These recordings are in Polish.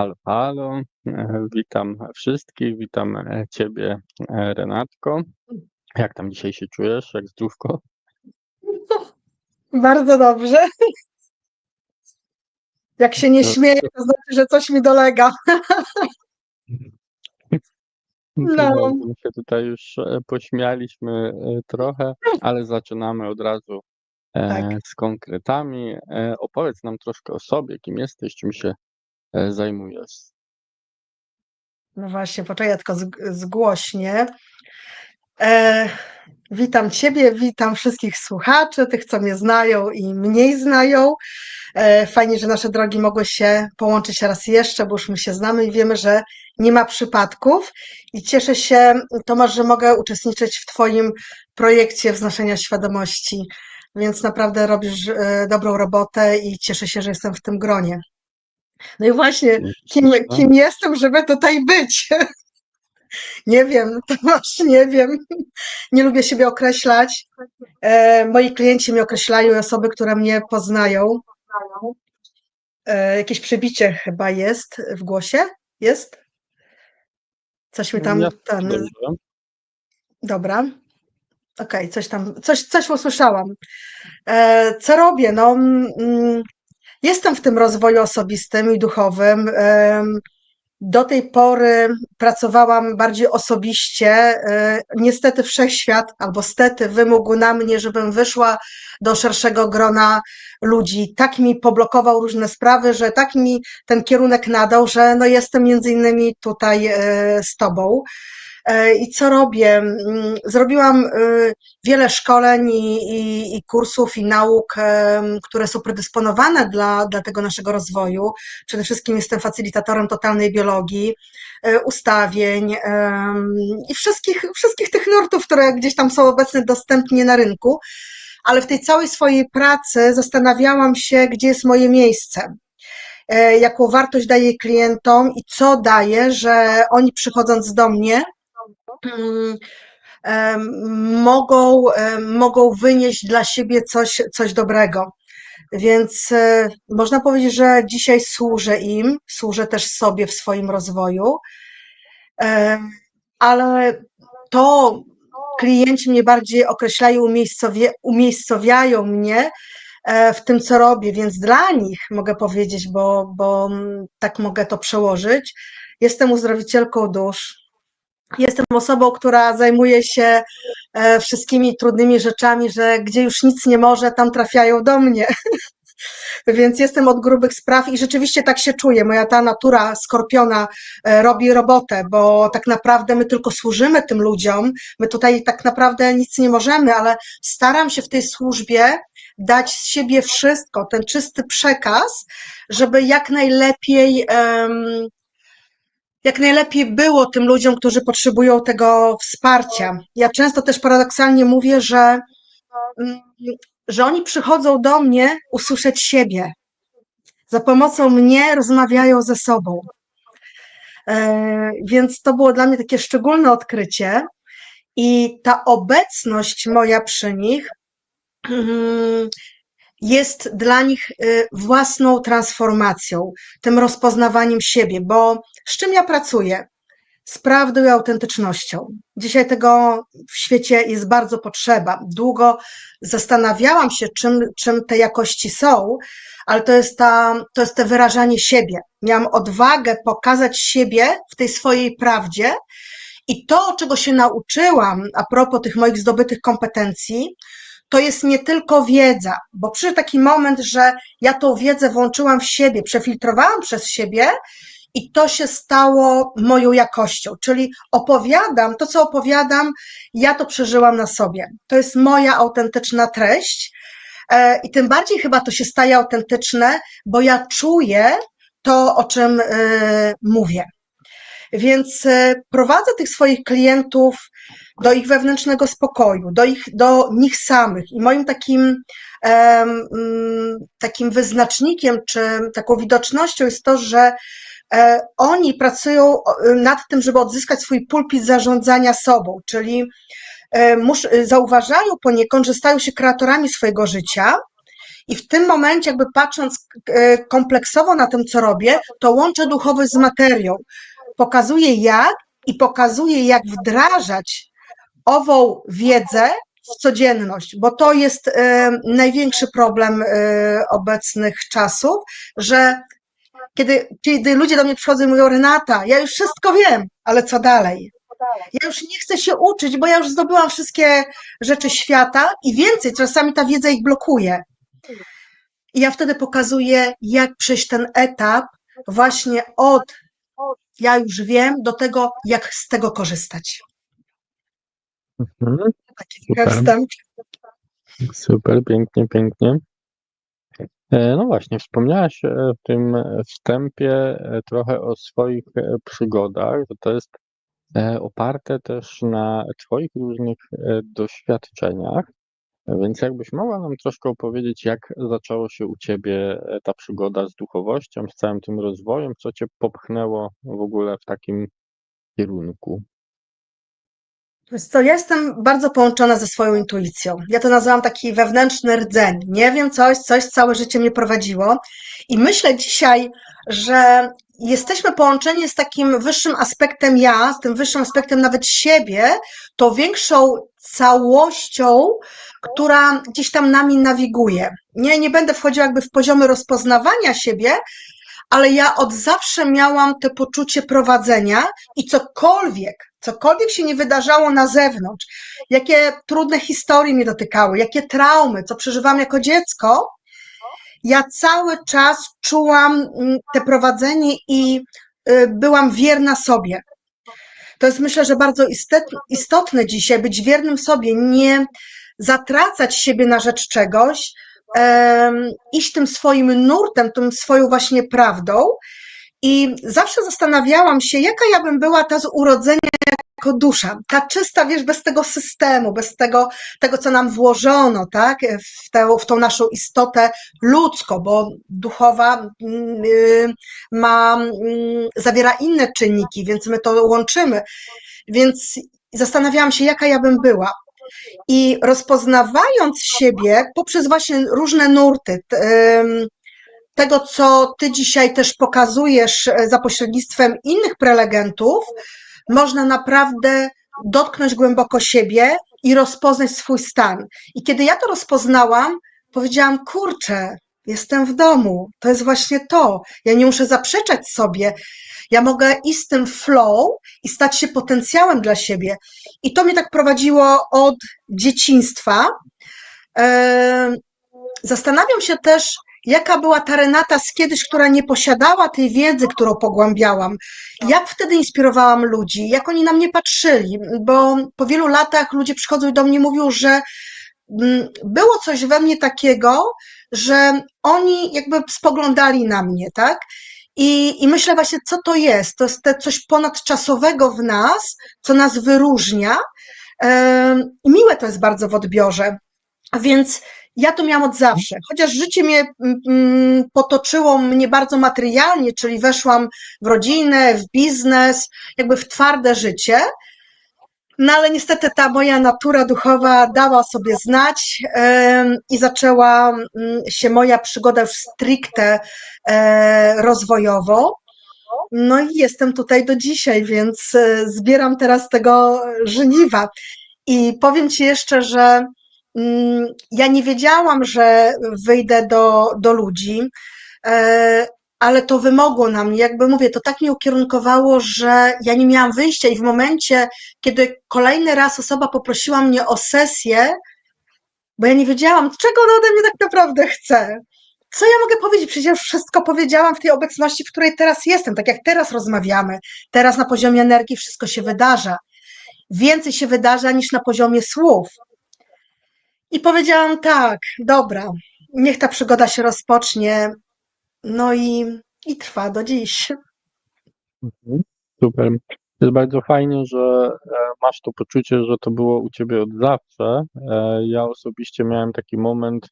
Halo, halo. E, Witam wszystkich, witam e, Ciebie, e, Renatko. Jak tam dzisiaj się czujesz? Jak zdrówko? Bardzo dobrze. Jak się nie śmieję, to znaczy, że coś mi dolega. No, No. my się tutaj już pośmialiśmy trochę, ale zaczynamy od razu Tak. z konkretami. Opowiedz nam troszkę o sobie, kim jesteś, czym się zajmujesz. No właśnie, poczekaj, ja tylko zg- zgłośnie. E, witam Ciebie, witam wszystkich słuchaczy, tych, co mnie znają i mniej znają. E, fajnie, że nasze drogi mogły się połączyć raz jeszcze, bo już my się znamy i wiemy, że nie ma przypadków. I cieszę się, Tomasz, że mogę uczestniczyć w Twoim projekcie wznoszenia świadomości. Więc naprawdę robisz e, dobrą robotę i cieszę się, że jestem w tym gronie. No i właśnie, kim, Śliczne. kim jestem, żeby tutaj być? Nie wiem, Tomasz, nie wiem. Nie lubię siebie określać. E, moi klienci mnie określają osoby, które mnie poznają. E, jakieś przebicie chyba jest w głosie? Jest? Coś mi tam ten. Dobra. Okej, coś tam, coś, coś usłyszałam. E, co robię? No, mm, jestem w tym rozwoju osobistym i duchowym. Do tej pory pracowałam bardziej osobiście. E, Niestety wszechświat, albo stety, wymógł na mnie, żebym wyszła do szerszego grona ludzi. Tak mi poblokował różne sprawy, że tak mi ten kierunek nadał, że no jestem między innymi tutaj e, z tobą. E, I co robię? Mm, Zrobiłam e, wiele szkoleń i, i, i kursów i nauk, em, które są predysponowane dla, dla tego naszego rozwoju. Przede wszystkim jestem facylitatorem totalnej biologii, e, ustawień i wszystkich, wszystkich tych nurtów, które gdzieś tam są obecne dostępnie na rynku. Ale w tej całej swojej pracy zastanawiałam się, gdzie jest moje miejsce e, jaką wartość daję klientom i co daje, że oni przychodząc do mnie, mogą, em, mogą wynieść dla siebie coś, coś dobrego. Więc e, można powiedzieć, że dzisiaj służę im, służę też sobie w swoim rozwoju, ale to klienci mnie bardziej określają, umiejscowiają mnie e, w tym, co robię, więc dla nich mogę powiedzieć, bo, bo mm, tak mogę to przełożyć. Jestem uzdrowicielką dusz, Jestem osobą, która zajmuje się e, wszystkimi trudnymi rzeczami, że gdzie już nic nie może, tam trafiają do mnie. Więc jestem od grubych spraw i rzeczywiście tak się czuję. Moja ta natura skorpiona e, robi robotę, bo tak naprawdę my tylko służymy tym ludziom. My tutaj tak naprawdę nic nie możemy, ale staram się w tej służbie dać z siebie wszystko, ten czysty przekaz, żeby jak najlepiej. em, jak najlepiej było tym ludziom, którzy potrzebują tego wsparcia. Ja często też paradoksalnie mówię, że, mm, że oni przychodzą do mnie usłyszeć siebie. Za pomocą mnie rozmawiają ze sobą. E, Więc to było dla mnie takie szczególne odkrycie. I ta obecność moja przy nich mm, jest dla nich y, własną transformacją, tym rozpoznawaniem siebie, bo z czym ja pracuję? Z prawdą i autentycznością. Dzisiaj tego w świecie jest bardzo potrzeba. Długo zastanawiałam się, czym, czym te jakości są, ale to jest, ta, to jest te wyrażanie siebie. Miałam odwagę pokazać siebie w tej swojej prawdzie i to, czego się nauczyłam a propos tych moich zdobytych kompetencji, to jest nie tylko wiedza, bo przyszedł taki moment, że ja tą wiedzę włączyłam w siebie, przefiltrowałam przez siebie i to się stało moją jakością, czyli opowiadam, to co opowiadam, ja to przeżyłam na sobie. To jest moja autentyczna treść e, i tym bardziej chyba to się staje autentyczne, bo ja czuję to, o czym e, mówię. Więc e, prowadzę tych swoich klientów do ich wewnętrznego spokoju, do, ich, do nich samych. I moim takim, mm, takim wyznacznikiem, czy taką widocznością jest to, że e, oni pracują nad tym, żeby odzyskać swój pulpit zarządzania sobą, czyli e, mus, zauważają poniekąd, że stają się kreatorami swojego życia I w tym momencie, jakby patrząc kompleksowo na tym, co robię, to łączę duchowość z materią. Pokazuję jak i pokazuję, jak wdrażać ową wiedzę w codzienność, bo to jest e, największy problem e, obecnych czasów, że kiedy, kiedy ludzie do mnie przychodzą i mówią, Renata, ja już wszystko wiem, ale co dalej? Ja już nie chcę się uczyć, bo ja już zdobyłam wszystkie rzeczy świata i więcej, czasami ta wiedza ich blokuje. I ja wtedy pokazuję, jak przejść ten etap właśnie od ja już wiem do tego, jak z tego korzystać. Mhm. Taki Super. wstęp. Super, pięknie, pięknie. E, No właśnie, wspomniałaś e, w tym wstępie e, trochę o swoich przygodach, to jest oparte też na Twoich różnych doświadczeniach. Więc jakbyś mogła nam troszkę opowiedzieć, jak zaczęło się u Ciebie e, ta przygoda z duchowością, z całym tym rozwojem, co Cię popchnęło w ogóle w takim kierunku? Co, ja jestem bardzo połączona ze swoją intuicją. Ja to nazywam taki wewnętrzny rdzeń. Nie wiem, coś, coś całe życie mnie prowadziło. I myślę dzisiaj, że jesteśmy połączeni z takim wyższym aspektem ja, z tym wyższym aspektem nawet siebie, tą większą całością, która gdzieś tam nami nawiguje. Nie, nie będę wchodziła jakby w poziomy rozpoznawania siebie, ale ja od zawsze miałam to poczucie prowadzenia i cokolwiek, cokolwiek się nie wydarzało na zewnątrz, jakie trudne historie mnie dotykały, jakie traumy, co przeżywam jako dziecko, ja cały czas czułam mm, te prowadzenie i y, byłam wierna sobie. To jest myślę, że bardzo istotne dzisiaj, być wiernym sobie, nie zatracać siebie na rzecz czegoś, iść tym swoim nurtem, tym swoją właśnie prawdą. I zawsze zastanawiałam się, jaka ja bym była ta z urodzenia jako dusza, ta czysta, wiesz, bez tego systemu, bez tego, tego co nam włożono, tak, w, tę, w tą naszą istotę ludzką, bo duchowa mm, y, ma, mm, zawiera inne czynniki, więc my to łączymy. Więc zastanawiałam się, jaka ja bym była. I rozpoznawając siebie poprzez właśnie różne nurty, tego, co ty dzisiaj też pokazujesz za pośrednictwem innych prelegentów, można naprawdę dotknąć głęboko siebie i rozpoznać swój stan. I kiedy ja to rozpoznałam, powiedziałam: Kurczę, jestem w domu. To jest właśnie to. Ja nie muszę zaprzeczać sobie. Ja mogę iść z tym flow i stać się potencjałem dla siebie. I to mnie tak prowadziło od dzieciństwa. Zastanawiam się też, jaka była ta Renata z kiedyś, która nie posiadała tej wiedzy, którą pogłębiałam. Jak wtedy inspirowałam ludzi, jak oni na mnie patrzyli, bo po wielu latach ludzie przychodzą i do mnie mówią, że mm, było coś we mnie takiego, że oni jakby spoglądali na mnie, tak? I, I myślę właśnie, co to jest? To jest te coś ponadczasowego w nas, co nas wyróżnia. I miłe to jest bardzo w odbiorze. Więc ja to miałam od zawsze. Chociaż życie mnie mm, mm, potoczyło mnie bardzo materialnie, czyli weszłam w rodzinę, w biznes, jakby w twarde życie. No ale niestety ta moja natura duchowa dała sobie znać i zaczęła mm, się moja przygoda już stricte e, rozwojowo. No i jestem tutaj do dzisiaj, więc e, zbieram teraz tego żniwa. I powiem Ci jeszcze, że ja nie wiedziałam, że wyjdę do, do ludzi, e, ale to wymogło na mnie. Jakby mówię, to tak mnie ukierunkowało, że ja nie miałam wyjścia i w momencie, kiedy kolejny raz osoba poprosiła mnie o sesję, bo ja nie wiedziałam, czego ona ode mnie tak naprawdę chce. Co ja mogę powiedzieć? Przecież wszystko powiedziałam w tej obecności, w której teraz jestem, tak jak teraz rozmawiamy. Teraz na poziomie energii wszystko się wydarza. Więcej się wydarza niż na poziomie słów. I powiedziałam tak, dobra, niech ta przygoda się rozpocznie. No i, i trwa do dziś. Mhm. Super. Jest bardzo fajnie, że e, masz to poczucie, że to było u ciebie od zawsze. E, Ja osobiście miałem taki moment,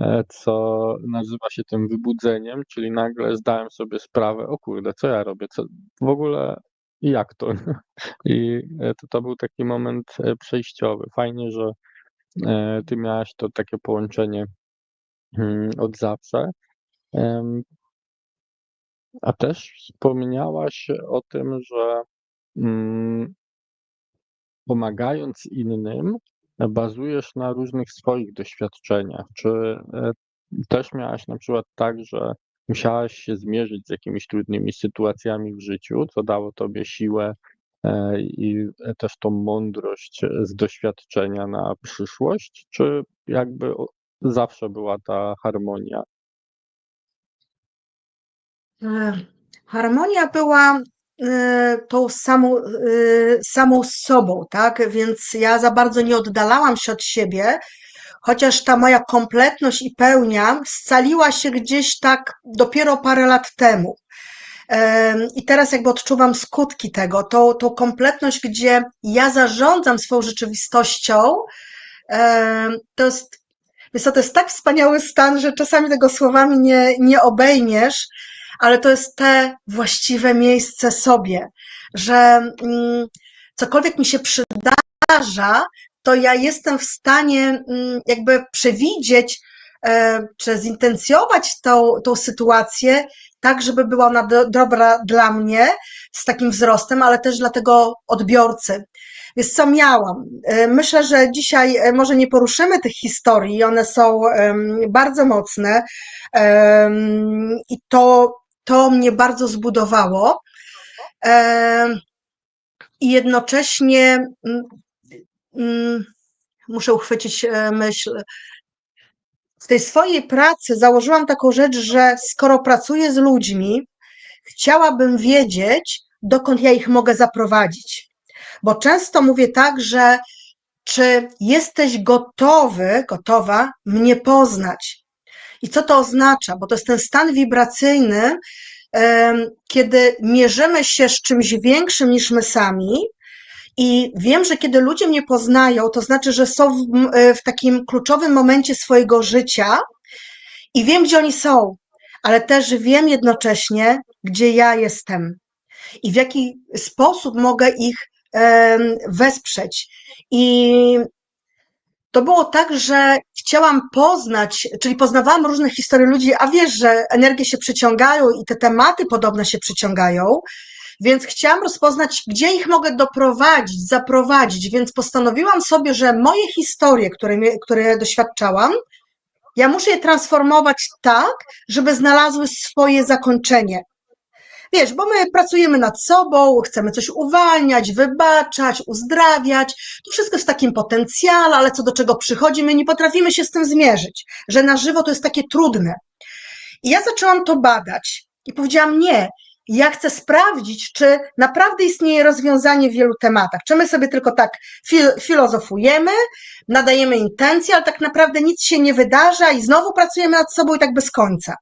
e, co nazywa się tym wybudzeniem, czyli nagle zdałem sobie sprawę, o kurde, co ja robię, co w ogóle jak to? I to, to był taki moment przejściowy. Fajnie, że ty miałaś to takie połączenie mm, od zawsze. A też wspomniałaś o tym, że mm, pomagając innym, bazujesz na różnych swoich doświadczeniach. Czy e, też miałaś na przykład tak, że musiałaś się zmierzyć z jakimiś trudnymi sytuacjami w życiu, co dało tobie siłę e, i też tą mądrość z doświadczenia na przyszłość? Czy jakby zawsze była ta harmonia? E, Harmonia była e, tą samą, e, samą sobą, tak? Więc ja za bardzo nie oddalałam się od siebie, chociaż ta moja kompletność i pełnia scaliła się gdzieś tak dopiero parę lat temu. I teraz jakby odczuwam skutki tego, tą, tą kompletność, gdzie ja zarządzam swoją rzeczywistością, to jest, co, to jest tak wspaniały stan, że czasami tego słowami nie, nie obejmiesz, ale to jest te właściwe miejsce sobie, że mm, cokolwiek mi się przydarza, to ja jestem w stanie mm, jakby przewidzieć, e, czy zintencjować tą, tą sytuację tak, żeby była ona do, dobra dla mnie, z takim wzrostem, ale też dla tego odbiorcy. Więc co miałam? E, Myślę, że dzisiaj e, może nie poruszymy tych historii, one są bardzo mocne i to, to mnie bardzo zbudowało. Em, I jednocześnie mm, mm, muszę uchwycić e, myśl. W tej swojej pracy założyłam taką rzecz, że skoro pracuję z ludźmi, chciałabym wiedzieć, dokąd ja ich mogę zaprowadzić. Bo często mówię tak, że czy jesteś gotowy, gotowa mnie poznać? I co to oznacza? Bo to jest ten stan wibracyjny, kiedy mierzymy się z czymś większym niż my sami. I wiem, że kiedy ludzie mnie poznają, to znaczy, że są w, e, w takim kluczowym momencie swojego życia i wiem, gdzie oni są, ale też wiem jednocześnie, gdzie ja jestem i w jaki sposób mogę ich em, wesprzeć. I to było tak, że chciałam poznać, czyli poznawałam różne historie ludzi, a wiesz, że energie się przyciągają i te tematy podobne się przyciągają, więc chciałam rozpoznać, gdzie ich mogę doprowadzić, zaprowadzić, więc postanowiłam sobie, że moje historie, które, które doświadczałam, ja muszę je transformować tak, żeby znalazły swoje zakończenie. Wiesz, bo my pracujemy nad sobą, chcemy coś uwalniać, wybaczać, uzdrawiać. To wszystko jest w takim potencjale, ale co do czego przychodzi, my nie potrafimy się z tym zmierzyć, że na żywo to jest takie trudne. I ja zaczęłam to badać i powiedziałam: Nie, ja chcę sprawdzić, czy naprawdę istnieje rozwiązanie w wielu tematach. Czy my sobie tylko tak fil filozofujemy, nadajemy intencje, ale tak naprawdę nic się nie wydarza i znowu pracujemy nad sobą i tak bez końca.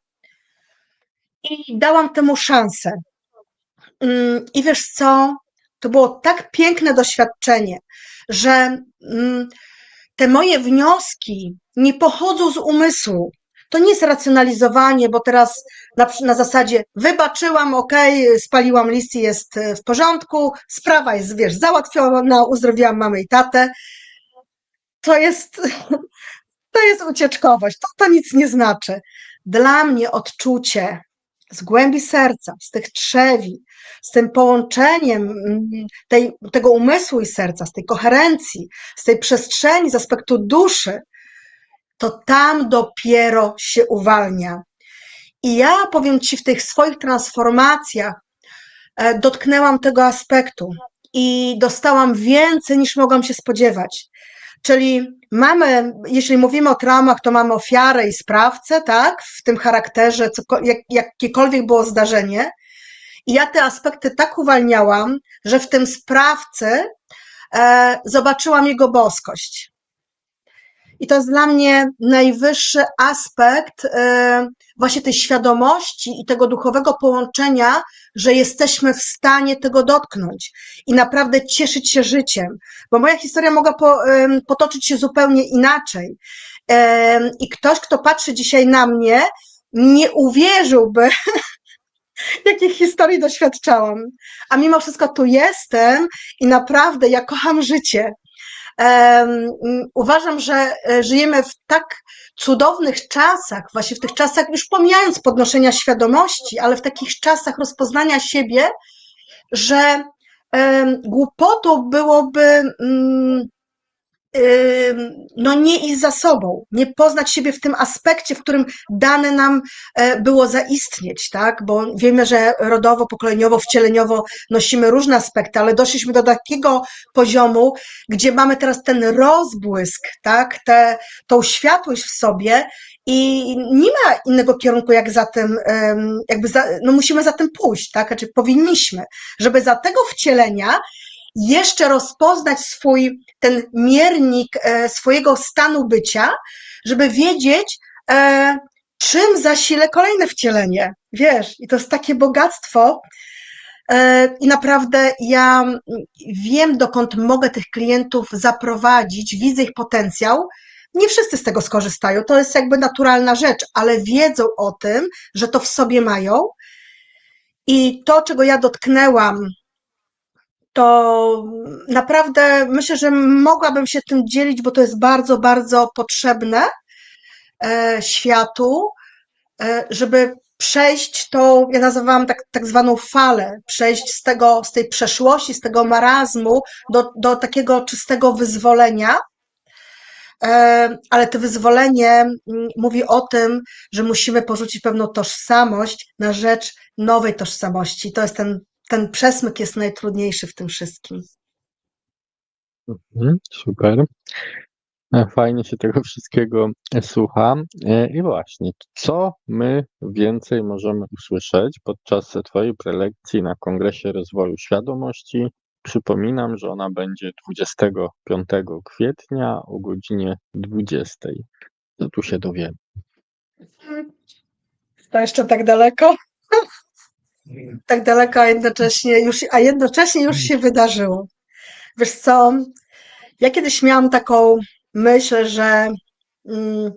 I dałam temu szansę. Mm, I wiesz co? To było tak piękne doświadczenie, że mm, te moje wnioski nie pochodzą z umysłu. To nie jest racjonalizowanie, bo teraz na, na zasadzie wybaczyłam, okej, spaliłam list i jest e, w porządku, sprawa jest, wiesz, załatwiona, uzdrowiłam mamę i tatę. To jest, to jest ucieczkowość, to, to nic nie znaczy. Dla mnie odczucie z głębi serca, z tych trzewi, z tym połączeniem mm, tej, tego umysłu i serca, z tej koherencji, z tej przestrzeni, z aspektu duszy, to tam dopiero się uwalnia. I ja powiem Ci, w tych swoich transformacjach e, dotknęłam tego aspektu i dostałam więcej niż mogłam się spodziewać. Czyli mamy, jeśli mówimy o traumach, to mamy ofiarę i sprawcę, tak, w tym charakterze, coko- jak, jakiekolwiek było zdarzenie. I ja te aspekty tak uwalniałam, że w tym sprawcy e, zobaczyłam jego boskość. I to jest dla mnie najwyższy aspekt e, właśnie tej świadomości i tego duchowego połączenia, że jesteśmy w stanie tego dotknąć i naprawdę cieszyć się życiem. Bo moja historia mogła potoczyć się zupełnie inaczej. I ktoś, kto patrzy dzisiaj na mnie, nie uwierzyłby, jakich historii doświadczałam. A mimo wszystko tu jestem i naprawdę ja kocham życie. Uważam, że e, żyjemy w tak cudownych czasach, właśnie w tych czasach, już pomijając podnoszenia świadomości, ale w takich czasach rozpoznania siebie, że głupotą byłoby mm, no nie iść za sobą, nie poznać siebie w tym aspekcie, w którym dane nam e, było zaistnieć, tak? Bo wiemy, że rodowo, pokoleniowo, wcieleniowo nosimy różne aspekty, ale doszliśmy do takiego poziomu, gdzie mamy teraz ten rozbłysk, tak? Te, tą światłość w sobie i nie ma innego kierunku, jak za tym, jakby za, no musimy za tym pójść, tak? Znaczy powinniśmy, żeby za tego wcielenia jeszcze rozpoznać swój, ten miernik e, swojego stanu bycia, żeby wiedzieć, e, czym zasile kolejne wcielenie. Wiesz, i to jest takie bogactwo. E, I naprawdę ja wiem, dokąd mogę tych klientów zaprowadzić, widzę ich potencjał. Nie wszyscy z tego skorzystają, to jest jakby naturalna rzecz, ale wiedzą o tym, że to w sobie mają. I to, czego ja dotknęłam to naprawdę myślę, że mogłabym się tym dzielić, bo to jest bardzo, bardzo potrzebne e, światu, e, żeby przejść tą, ja nazywałam tak, tak zwaną falę, przejść z tego, z tej przeszłości, z tego marazmu do, do takiego czystego wyzwolenia. E, Ale to wyzwolenie mm, mówi o tym, że musimy porzucić pewną tożsamość na rzecz nowej tożsamości. To jest ten ten przesmyk jest najtrudniejszy w tym wszystkim. Mhm, super. E, Fajnie się tego wszystkiego e, słucha. E, I właśnie, co my więcej możemy usłyszeć podczas Twojej prelekcji na Kongresie Rozwoju Świadomości? Przypominam, że ona będzie 25 kwietnia o godzinie 20. Co tu się dowiemy? To jeszcze tak daleko? tak daleko, a jednocześnie już, a jednocześnie już się wydarzyło. Wiesz co, ja kiedyś miałam taką myśl, że, mm,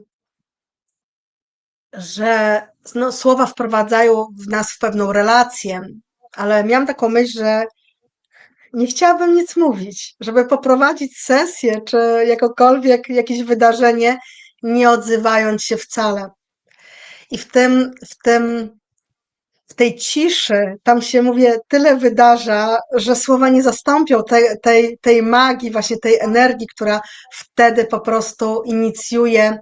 że no, słowa wprowadzają w nas w pewną relację, ale miałam taką myśl, że nie chciałabym nic mówić, żeby poprowadzić sesję czy jakokolwiek jakieś wydarzenie, nie odzywając się wcale. I w tym, w tym w tej ciszy, tam się mówię, tyle wydarza, że słowa nie zastąpią tej, tej, tej magii, właśnie tej energii, która wtedy po prostu inicjuje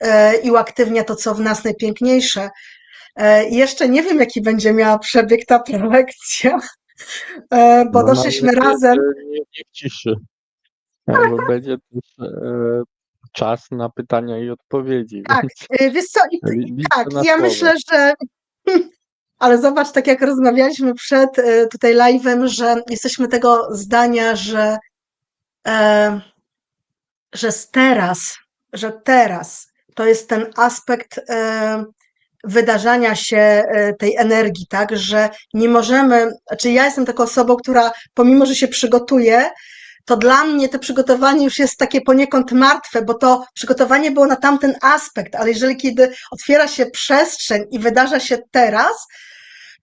e, i uaktywnia to, co w nas najpiękniejsze. E, jeszcze nie wiem, jaki będzie miała przebieg ta prelekcja, e, bo No, doszliśmy razem. Nie, nie w ciszy, bo będzie też czas na pytania i odpowiedzi. Tak, więc wiesz co, i, tak, ja myślę, że ale zobacz, tak jak rozmawialiśmy przed e, tutaj live'em, że jesteśmy tego zdania, że, e, że teraz, że teraz to jest ten aspekt e, wydarzania się e, tej energii, tak, że nie możemy, znaczy ja jestem taką osobą, która pomimo, że się przygotuje, to dla mnie to przygotowanie już jest takie poniekąd martwe, bo to przygotowanie było na tamten aspekt, ale jeżeli kiedy otwiera się przestrzeń i wydarza się teraz,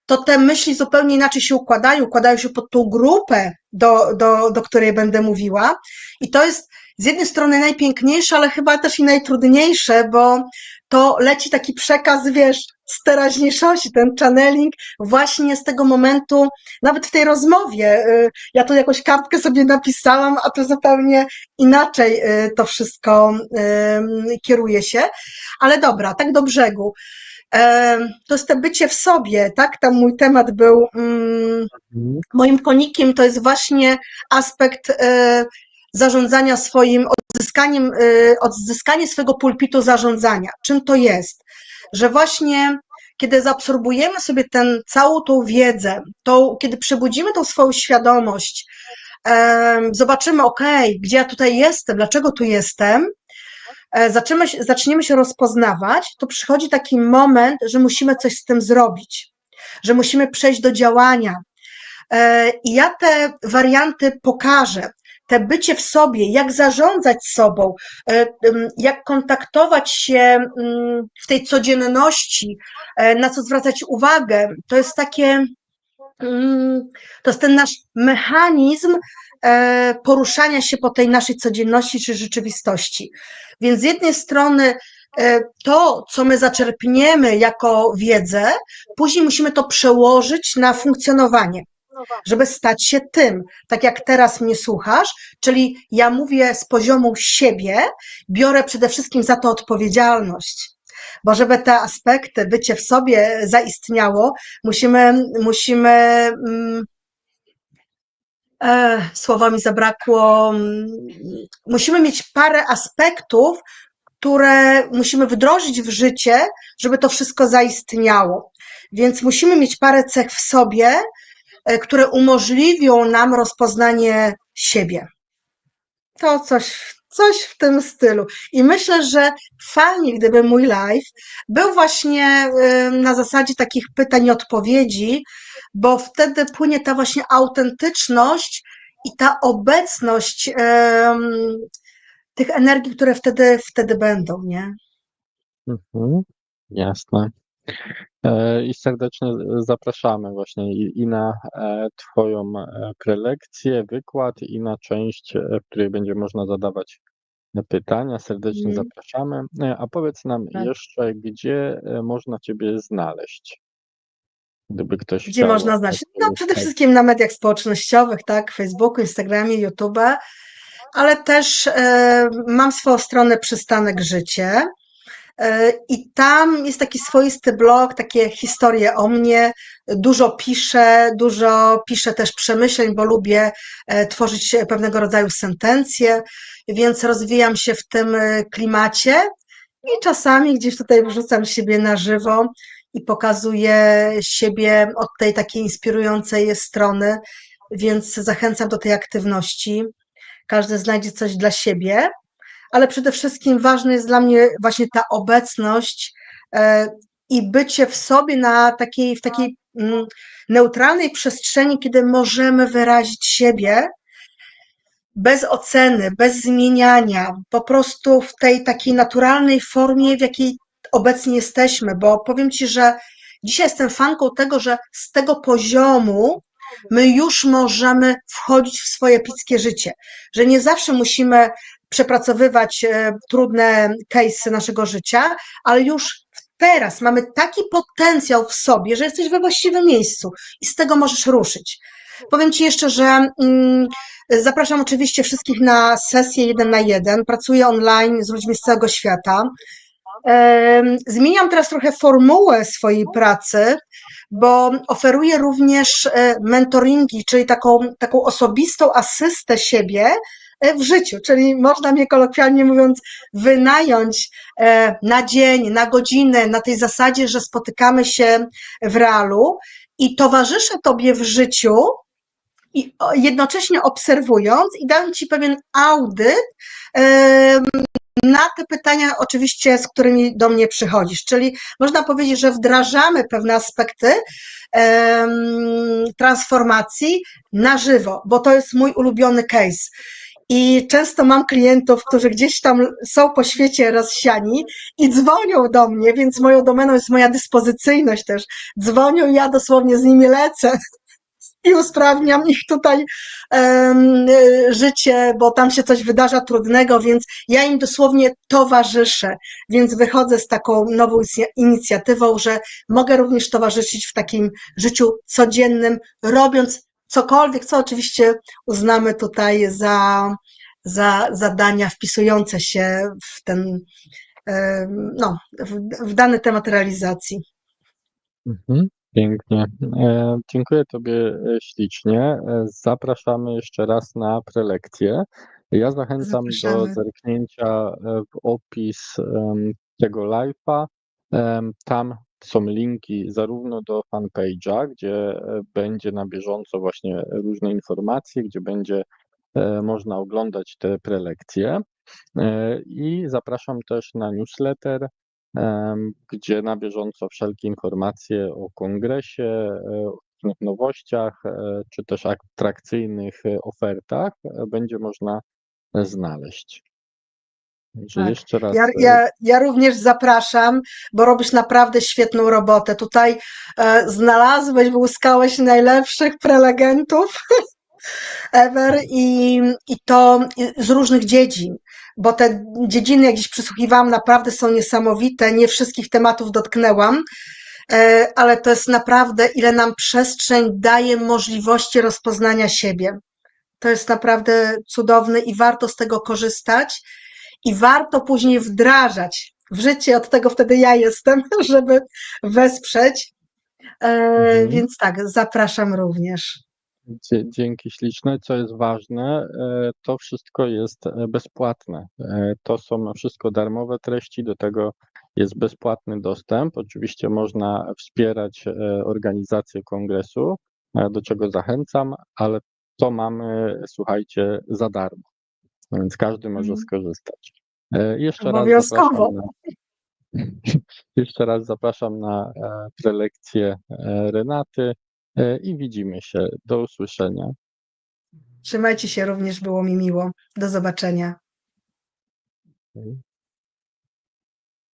to te myśli zupełnie inaczej się układają, układają się pod tą grupę, do, do, do której będę mówiła. I to jest z jednej strony najpiękniejsze, ale chyba też i najtrudniejsze, bo to leci taki przekaz, wiesz, z teraźniejszości, ten channeling właśnie z tego momentu, nawet w tej rozmowie. y, Ja tu jakąś kartkę sobie napisałam, a to zupełnie inaczej y, to wszystko y, kieruje się. Ale dobra, tak do brzegu. Em, To jest to bycie w sobie, tak? Tam mój temat był. mm, Mhm. Moim konikiem to jest właśnie aspekt e, zarządzania swoim, odzyskaniem, e, odzyskanie swojego pulpitu zarządzania. Czym to jest? Że właśnie kiedy zaabsorbujemy sobie ten, całą tą wiedzę, tą, kiedy przebudzimy tą swoją świadomość, zobaczymy, ok, gdzie ja tutaj jestem, dlaczego tu jestem, e, zaczniemy, zaczniemy się rozpoznawać, to przychodzi taki moment, że musimy coś z tym zrobić, że musimy przejść do działania, E, I ja te warianty pokażę. Te bycie w sobie, jak zarządzać sobą, e, jak kontaktować się mm, w tej codzienności, e, na co zwracać uwagę. To jest takie, mm, to jest ten nasz mechanizm e, poruszania się po tej naszej codzienności czy rzeczywistości. Więc z jednej strony to, co my zaczerpniemy jako wiedzę, później musimy to przełożyć na funkcjonowanie, żeby stać się tym, tak jak teraz mnie słuchasz, czyli ja mówię z poziomu siebie, biorę przede wszystkim za to odpowiedzialność. Bo żeby te aspekty, bycie w sobie zaistniało, musimy, musimy, mm, e, słowa mi zabrakło, mm, musimy mieć parę aspektów, które musimy wdrożyć w życie, żeby to wszystko zaistniało. Więc musimy mieć parę cech w sobie, które umożliwią nam rozpoznanie siebie. To coś, coś w tym stylu. I myślę, że fajnie, gdyby mój live był właśnie y, na zasadzie takich pytań i odpowiedzi, bo wtedy płynie ta właśnie autentyczność i ta obecność em, tych energii, które wtedy, wtedy będą, nie? Mhm. Jasne. E, I serdecznie zapraszamy właśnie i, na e, Twoją e, prelekcję, wykład, i na część, w której będzie można zadawać pytania. Serdecznie Mhm. zapraszamy. A powiedz nam Tak. jeszcze, gdzie można Ciebie znaleźć? Gdyby ktoś Gdzie chciał można znać? No, przede wszystkim na mediach społecznościowych, tak, Facebooku, Instagramie, YouTube, ale też e, mam swoją stronę Przystanek Życie. E, I tam jest taki swoisty blog, takie historie o mnie. Dużo piszę, dużo piszę też przemyśleń, bo lubię e, tworzyć pewnego rodzaju sentencje, więc rozwijam się w tym e, klimacie i czasami gdzieś tutaj wrzucam siebie na żywo i pokazuję siebie od tej takiej inspirującej strony, więc zachęcam do tej aktywności. Każdy znajdzie coś dla siebie ale przede wszystkim ważna jest dla mnie właśnie ta obecność e, i bycie w sobie na takiej, w takiej mm, neutralnej przestrzeni, kiedy możemy wyrazić siebie bez oceny, bez zmieniania, po prostu w tej takiej naturalnej formie, w jakiej obecnie jesteśmy, bo powiem Ci, że dzisiaj jestem fanką tego, że z tego poziomu my już możemy wchodzić w swoje epickie życie, że nie zawsze musimy przepracowywać e, trudne case'y naszego życia, ale już teraz mamy taki potencjał w sobie, że jesteś we właściwym miejscu i z tego możesz ruszyć. Powiem Ci jeszcze, że mm, zapraszam oczywiście wszystkich na sesję jeden na jeden. Pracuję online z ludźmi z całego świata. Zmieniam teraz trochę formułę swojej pracy, bo oferuję również e, mentoringi, czyli taką, taką osobistą asystę siebie e, w życiu, czyli można mnie kolokwialnie mówiąc wynająć e, na dzień, na godzinę, na tej zasadzie, że spotykamy się w realu. I towarzyszę Tobie w życiu i jednocześnie obserwując i dam Ci pewien audyt na te pytania oczywiście, z którymi do mnie przychodzisz, czyli można powiedzieć, że wdrażamy pewne aspekty em, transformacji na żywo, bo to jest mój ulubiony case. I często mam klientów, którzy gdzieś tam są po świecie rozsiani i dzwonią do mnie, więc moją domeną jest moja dyspozycyjność też. Dzwonią i ja dosłownie z nimi lecę i usprawniam ich tutaj y, życie, bo tam się coś wydarza trudnego, więc ja im dosłownie towarzyszę. Więc wychodzę z taką nową inicj- inicjatywą, że mogę również towarzyszyć w takim życiu codziennym, robiąc cokolwiek, co oczywiście uznamy tutaj za, za zadania wpisujące się w ten, no, w dany temat realizacji. Mhm, Pięknie. E, Dziękuję Tobie e, ślicznie. E, Zapraszamy jeszcze raz na prelekcję. Ja zachęcam do Zapraszamy. zerknięcia e, w opis em, tego live'a. Em, Tam są linki zarówno do fanpage'a, gdzie będzie na bieżąco właśnie różne informacje, gdzie będzie e, można oglądać te prelekcje. E, I zapraszam też na newsletter, gdzie na bieżąco wszelkie informacje o kongresie, e, o nowościach, e, czy też atrakcyjnych ofertach e, będzie można znaleźć. Tak. jeszcze raz Ja, ja, ja również zapraszam, bo robisz naprawdę świetną robotę. Tutaj e, znalazłeś, wyłuskałeś najlepszych prelegentów ever i, i to z różnych dziedzin, bo te dziedziny, jak gdzieś przysłuchiwałam, naprawdę są niesamowite. Nie wszystkich tematów dotknęłam, e, ale to jest naprawdę, ile nam przestrzeń daje możliwości rozpoznania siebie. To jest naprawdę cudowne i warto z tego korzystać i warto później wdrażać w życie. Od tego wtedy ja jestem, żeby wesprzeć. E, Mhm. Więc tak, zapraszam również. Dzięki śliczne. Co jest ważne, e, to wszystko jest e, bezpłatne. E, To są wszystko darmowe treści, do tego jest bezpłatny dostęp. Oczywiście można wspierać organizację kongresu, do czego zachęcam, ale to mamy, słuchajcie, za darmo. No więc każdy może Mhm. skorzystać. Jeszcze raz zapraszam na, jeszcze raz zapraszam na prelekcję Renaty i widzimy się. Do usłyszenia. Trzymajcie się również, było mi miło. Do zobaczenia. Okay.